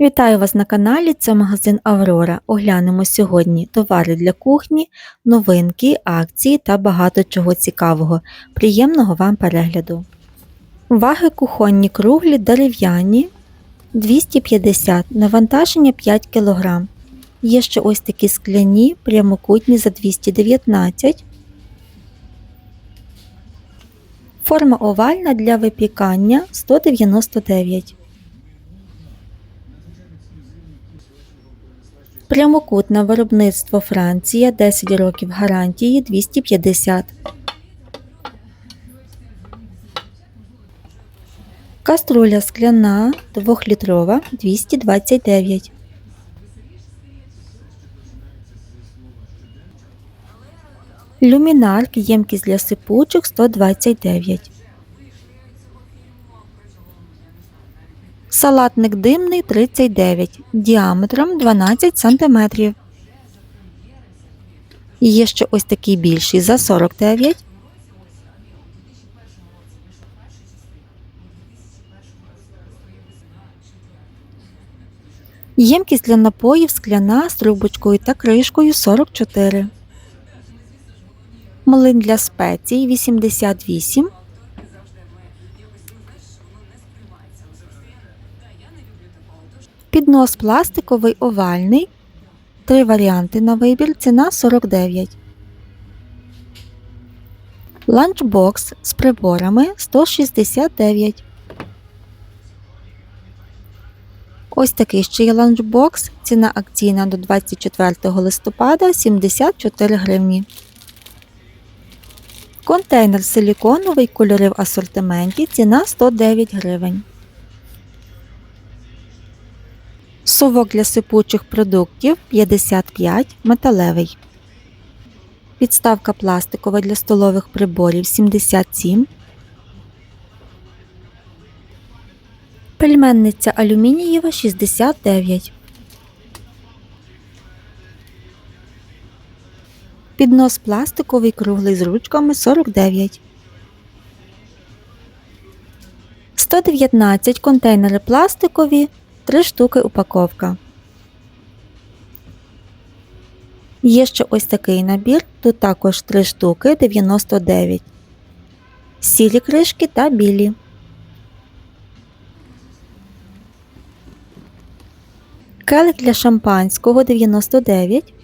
Вітаю вас на каналі, це магазин Аврора. Оглянемо сьогодні товари для кухні, новинки, акції та багато чого цікавого. Приємного вам перегляду. Ваги кухонні круглі дерев'яні 250, навантаження 5 кг. Є ще ось такі скляні, прямокутні за 219. Форма овальна для випікання 199. Прямокутне виробництво Франція 10 років гарантії 250. Каструля скляна 2-літрова 229. Люмінарк ємкість для сипучих 129. Салатник димний 39, діаметром 12 см. Є ще ось такий більший за 49. Ємкість для напоїв скляна з трубочкою та кришкою 44. Млин для спецій 88. Піднос пластиковий овальний. Три варіанти на вибір. Ціна 49. Ланчбокс з приборами 169. Ось такий ще є ланчбокс. Ціна акційна до 24 листопада 74 гривні. Контейнер силіконовий, кольори в асортименті. Ціна 109 гривень. Совок для сипучих продуктів 55 металевий. Підставка пластикова для столових приборів 77. Пельменниця алюмінієва 69. Піднос пластиковий круглий з ручками 49. 119 контейнери пластикові 3 штуки упаковка. Є ще ось такий набір. Тут також 3 штуки 99. Сілі кришки та білі. Келик для шампанського 99.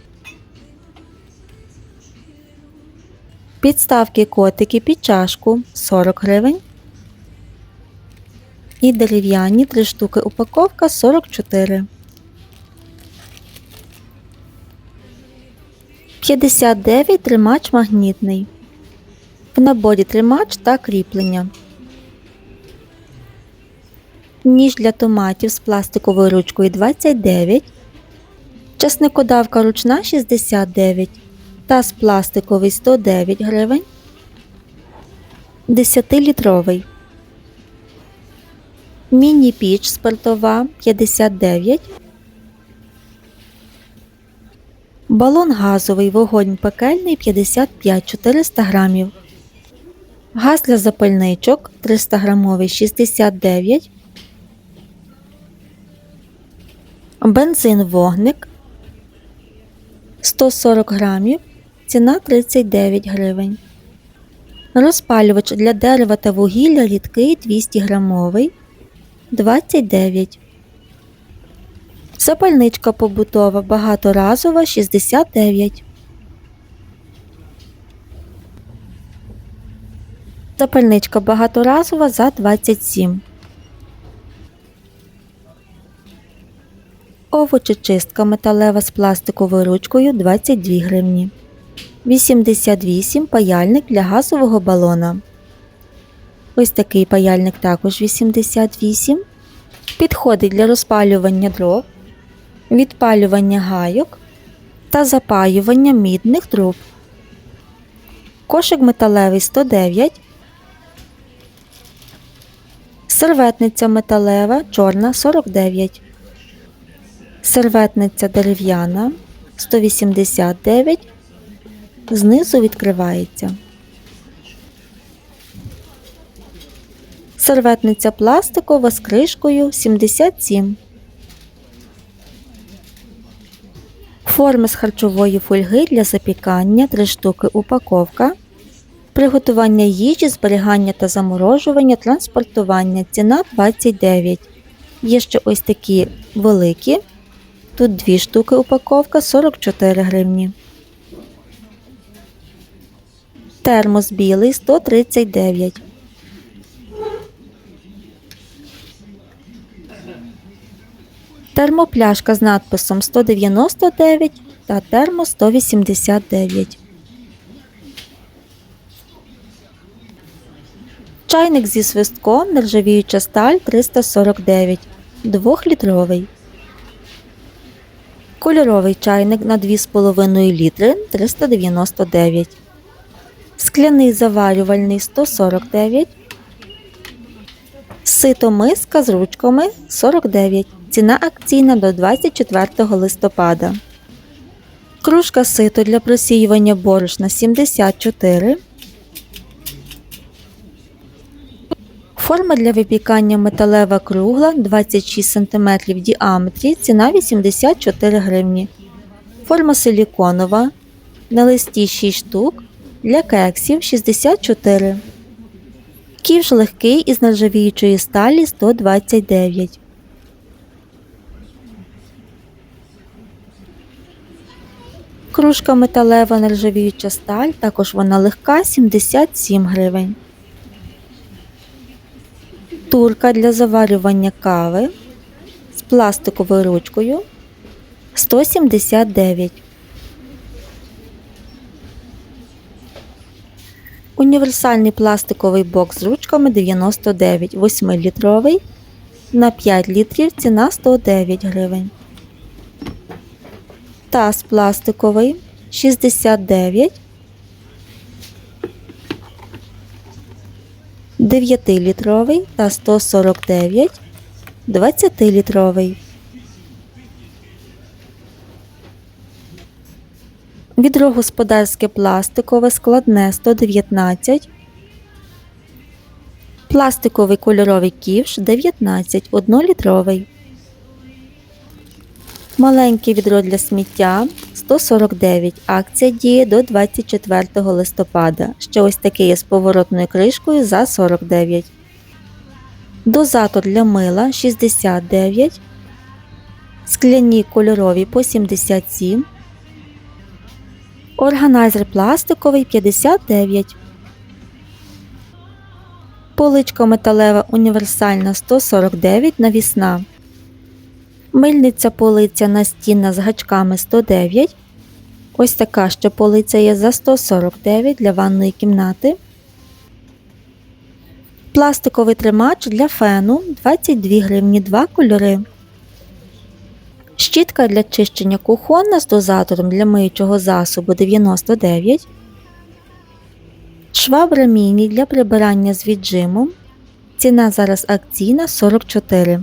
Підставки котики під чашку 40 гривень. І дерев'яні 3 штуки упаковка 44. 59 тримач магнітний. В наборі тримач та кріплення. Ніж для томатів з пластиковою ручкою 29. Часникодавка ручна 69. Таз пластиковий 109 гривень. 10-літровий. Міні-піч спиртова 59. Балон газовий вогонь пекельний 55 400 грамів. Газ для запальничок 300 грамовий 69. Бензин вогник 140 грамів. Ціна 39 гривень. Розпалювач для дерева та вугілля рідкий 200 грамовий 29. Запальничка побутова багаторазова 69. Запальничка багаторазова за 27. Овочечистка металева з пластиковою ручкою 22 гривні. 88 паяльник для газового балона. Ось такий паяльник також 88. Підходить для розпалювання дров, відпалювання гайок та запаювання мідних труб. Кошик металевий 109. Серветниця металева чорна 49. Серветниця дерев'яна 189. Знизу відкривається. Серветниця пластикова з кришкою 77. Форми з харчової фольги для запікання 3 штуки упаковка. Приготування їжі, зберігання та заморожування, транспортування. Ціна 29. Є ще ось такі великі. Тут 2 штуки упаковка 44 гривні. Термос білий 139. Термопляшка з надписом 199 та термос 189. Чайник зі свистком нержавіюча сталь 349 2-літровий. Кольоровий чайник на 2,5 літри 399. Скляний заварювальний 149. Сито миска з ручками 49. Ціна акційна до 24 листопада. Кружка сито для просіювання борошна 74. Форма для випікання металева кругла 26 см в діаметрі. Ціна 84 гривні. Форма силіконова на листі 6 штук. Для кексів 64. Ківш легкий із нержавіючої сталі 129. Кружка металева нержавіюча сталь, також вона легка 77 гривень. Турка для заварювання кави з пластиковою ручкою 179. Універсальний пластиковий бокс з ручками 99, 8-літровий на 5 літрів ціна 109 гривень. Таз пластиковий 69, 9-літровий та 149, 20-літровий. Відро господарське пластикове складне 119, пластиковий кольоровий ківш 19, 1-літровий. Маленьке відро для сміття 149. Акція діє до 24 листопада. Ще ось таке є з поворотною кришкою за 49. Дозатор для мила 69. Скляні кольорові по 77. Органайзер пластиковий 59. Поличка металева універсальна 149 навісна. Мильниця полиця настінна з гачками 109. Ось така ще полиця є за 149 для ванної кімнати. Пластиковий тримач для фену 22 гривні 2 кольори. Щітка для чищення кухонна з дозатором для миючого засобу 99. Швабра міні для прибирання з віджимом. Ціна зараз акційна 44.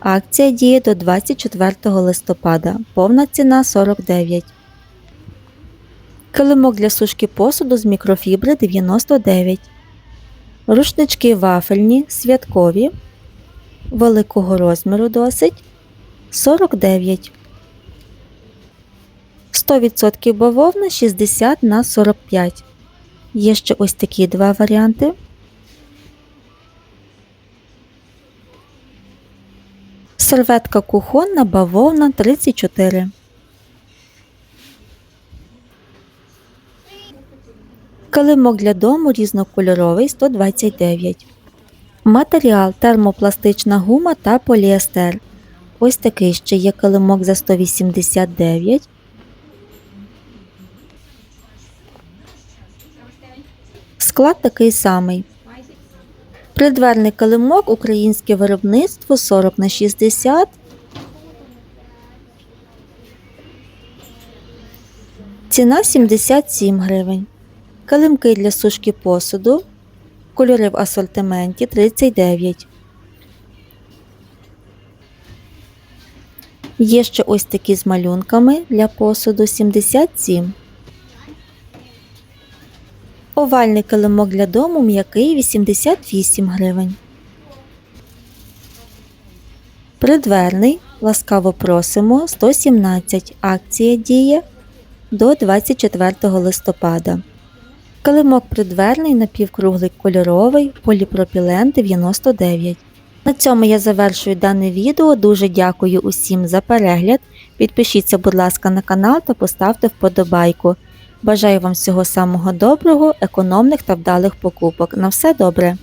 Акція діє до 24 листопада. Повна ціна 49. Килимок для сушки посуду з мікрофібри 99. Рушнички вафельні, святкові. Великого розміру досить 49. 100% бавовна 60 на 45. Є ще ось такі два варіанти. Серветка кухонна бавовна 34. Килимок для дому різнокольоровий 129. Матеріал термопластична гума та поліестер. Ось такий ще є килимок за 189. Склад такий самий. Придверний килимок українське виробництво 40 на 60. Ціна 77 гривень. Килимки для сушки посуду. Кольори в асортименті 39. Є ще ось такі з малюнками для посуду 77. Овальний килимок для дому м'який 88 гривень. Придверний Ласкаво просимо 117. Акція діє до 24 листопада. Килимок придверний напівкруглий кольоровий, поліпропілен 99. На цьому я завершую дане відео. Дуже дякую усім за перегляд. Підпишіться, будь ласка, на канал та поставте вподобайку. Бажаю вам всього самого доброго, економних та вдалих покупок. На все добре!